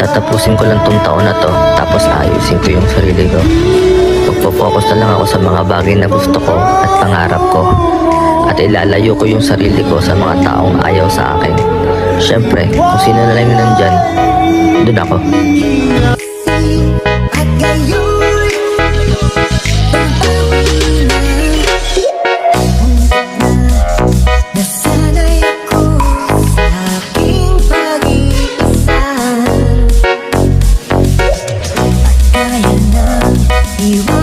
Tatapusin ko lang tong taon na to, tapos ayusin ko yung sarili ko. Magpo-focus na lang ako sa mga bagay na gusto ko at pangarap ko. At ilalayo ko yung sarili ko sa mga taong ayaw sa akin. Siyempre, kung sino na lang nandyan, dun ako. you.